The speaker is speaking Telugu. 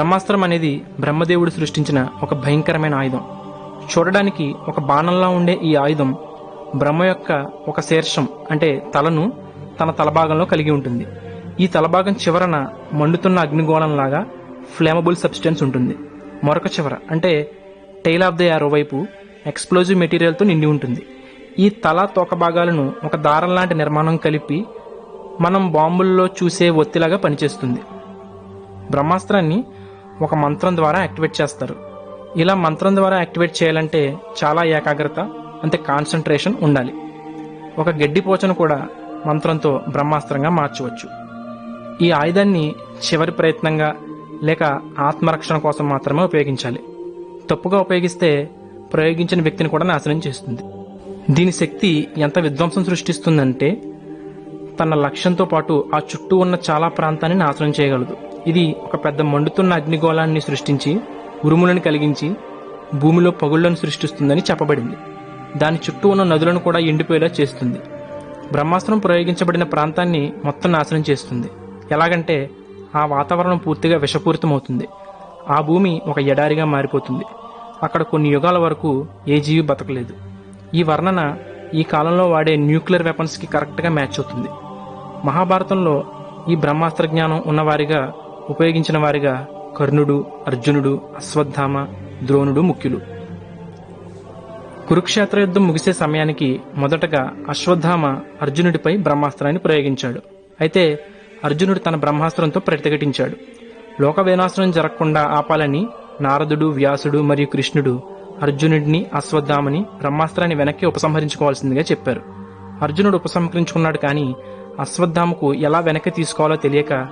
బ్రహ్మాస్త్రం అనేది బ్రహ్మదేవుడు సృష్టించిన ఒక భయంకరమైన ఆయుధం. చూడడానికి ఒక బాణంలా ఉండే ఈ ఆయుధం బ్రహ్మ యొక్క ఒక శీర్షం అంటే తలను తన తలభాగంలో కలిగి ఉంటుంది. ఈ తలభాగం చివరన మండుతున్న అగ్నిగోళంలాగా ఫ్లేమబుల్ సబ్స్టెన్స్ ఉంటుంది. మరొక చివర అంటే టైల్ ఆఫ్ ద యారో వైపు ఎక్స్ప్లోజివ్ మెటీరియల్తో నిండి ఉంటుంది. ఈ తల తోక భాగాలను ఒక దారం లాంటి నిర్మాణం కలిపి మనం బాంబుల్లో చూసే ఒత్తిలాగా పనిచేస్తుంది. బ్రహ్మాస్త్రాన్ని ఒక మంత్రం ద్వారా యాక్టివేట్ చేస్తారు. ఇలా మంత్రం ద్వారా యాక్టివేట్ చేయాలంటే చాలా ఏకాగ్రత అంటే కాన్సన్ట్రేషన్ ఉండాలి. ఒక గడ్డి పోచను కూడా మంత్రంతో బ్రహ్మాస్త్రంగా మార్చవచ్చు. ఈ ఆయుధాన్ని చివరి ప్రయత్నంగా లేక ఆత్మరక్షణ కోసం మాత్రమే ఉపయోగించాలి. తప్పుగా ఉపయోగిస్తే ప్రయోగించిన వ్యక్తిని కూడా నాశనం చేస్తుంది. దీని శక్తి ఎంత విధ్వంసం సృష్టిస్తుందంటే తన లక్ష్యంతో పాటు ఆ చుట్టూ ఉన్న చాలా ప్రాంతాన్ని నాశనం చేయగలదు. ఇది ఒక పెద్ద మండుతున్న అగ్నిగోళాన్ని సృష్టించి ఉరుములను కలిగించి భూమిలో పగుళ్ళను సృష్టిస్తుందని చెప్పబడింది. దాని చుట్టూ ఉన్న నదులను కూడా ఎండిపోయేలా చేస్తుంది. బ్రహ్మాస్త్రం ప్రయోగించబడిన ప్రాంతాన్ని మొత్తం నాశనం చేస్తుంది. ఎలాగంటే ఆ వాతావరణం పూర్తిగా విషపూరితమవుతుంది. ఆ భూమి ఒక ఎడారిగా మారిపోతుంది. అక్కడ కొన్ని యుగాల వరకు ఏ జీవి బతకలేదు. ఈ వర్ణన ఈ కాలంలో వాడే న్యూక్లియర్ వెపన్స్కి కరెక్ట్గా మ్యాచ్ అవుతుంది. మహాభారతంలో ఈ బ్రహ్మాస్త్ర జ్ఞానం ఉన్నవారిగా ఉపయోగించిన వారిగా కర్ణుడు అర్జునుడు అశ్వత్థామ ద్రోణుడు ముఖ్యులు. కురుక్షేత్ర యుద్ధం ముగిసే సమయానికి మొదటగా అశ్వత్థామ అర్జునుడిపై బ్రహ్మాస్త్రాన్ని ప్రయోగించాడు. అయితే అర్జునుడు తన బ్రహ్మాస్త్రంతో ప్రతిఘటించాడు. లోక వినాశనం జరగకుండా ఆపాలని నారదుడు వ్యాసుడు మరియు కృష్ణుడు అర్జునుడిని అశ్వత్థామని బ్రహ్మాస్త్రాన్ని వెనక్కి ఉపసంహరించుకోవాల్సిందిగా చెప్పారు. అర్జునుడు ఉపసంహరించుకున్నాడు కానీ అశ్వత్థామకు ఎలా వెనక్కి తీసుకోవాలో తెలియక